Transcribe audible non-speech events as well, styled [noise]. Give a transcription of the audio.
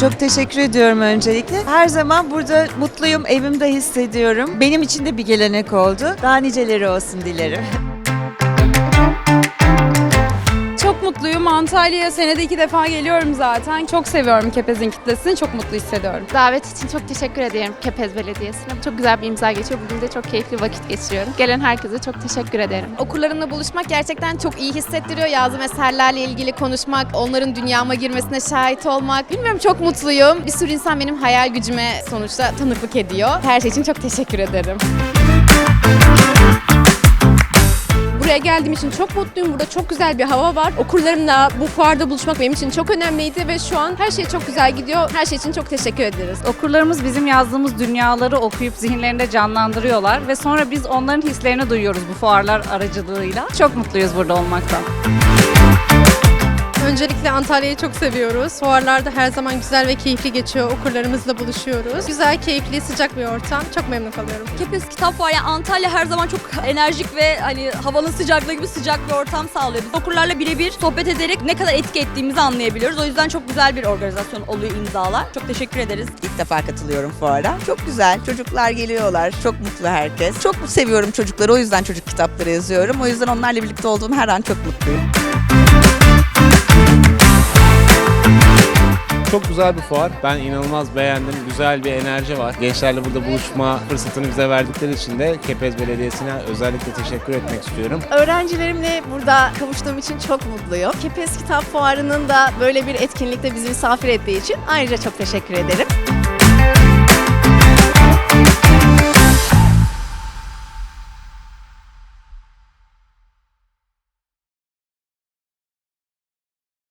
Çok teşekkür ediyorum öncelikle. Her zaman burada mutluyum, evimde hissediyorum. Benim için de bir gelenek oldu. Daha niceleri olsun dilerim. [laughs] Çok mutluyum. Antalya'ya senede iki defa geliyorum zaten. Çok seviyorum Kepez'in kitlesini. Çok mutlu hissediyorum. Davet için çok teşekkür ederim Kepez Belediyesi'ne. Çok güzel bir imza geçiyor. Bugün de çok keyifli vakit geçiriyorum. Gelen herkese çok teşekkür ederim. Okurlarımla buluşmak gerçekten çok iyi hissettiriyor. Yazdığım eserlerle ilgili konuşmak, onların dünyama girmesine şahit olmak. Bilmiyorum çok mutluyum. Bir sürü insan benim hayal gücüme sonuçta tanıklık ediyor. Her şey için çok teşekkür ederim. Buraya geldiğim için çok mutluyum. Burada çok güzel bir hava var. Okurlarımla bu fuarda buluşmak benim için çok önemliydi ve şu an her şey çok güzel gidiyor. Her şey için çok teşekkür ederiz. Okurlarımız bizim yazdığımız dünyaları okuyup zihinlerinde canlandırıyorlar ve sonra biz onların hislerini duyuyoruz bu fuarlar aracılığıyla. Çok mutluyuz burada olmaktan. Öncelikle Antalya'yı çok seviyoruz. Fuarlarda her zaman güzel ve keyifli geçiyor. Okurlarımızla buluşuyoruz. Güzel, keyifli, sıcak bir ortam. Çok memnun kalıyorum. Kepez Kitap var. Yani Antalya her zaman çok enerjik ve hani havanın sıcaklığı gibi sıcak bir ortam sağlıyor. Biz okurlarla birebir sohbet ederek ne kadar etki ettiğimizi anlayabiliyoruz. O yüzden çok güzel bir organizasyon oluyor imzalar. Çok teşekkür ederiz. İlk defa katılıyorum fuara. Çok güzel. Çocuklar geliyorlar. Çok mutlu herkes. Çok seviyorum çocukları. O yüzden çocuk kitapları yazıyorum. O yüzden onlarla birlikte olduğum her an çok mutluyum. Güzel bir fuar. Ben inanılmaz beğendim. Güzel bir enerji var. Gençlerle burada buluşma fırsatını bize verdikleri için de Kepez Belediyesi'ne özellikle teşekkür etmek istiyorum. Öğrencilerimle burada kavuştuğum için çok mutluyum. Kepez Kitap Fuarı'nın da böyle bir etkinlikte bizi misafir ettiği için ayrıca çok teşekkür ederim.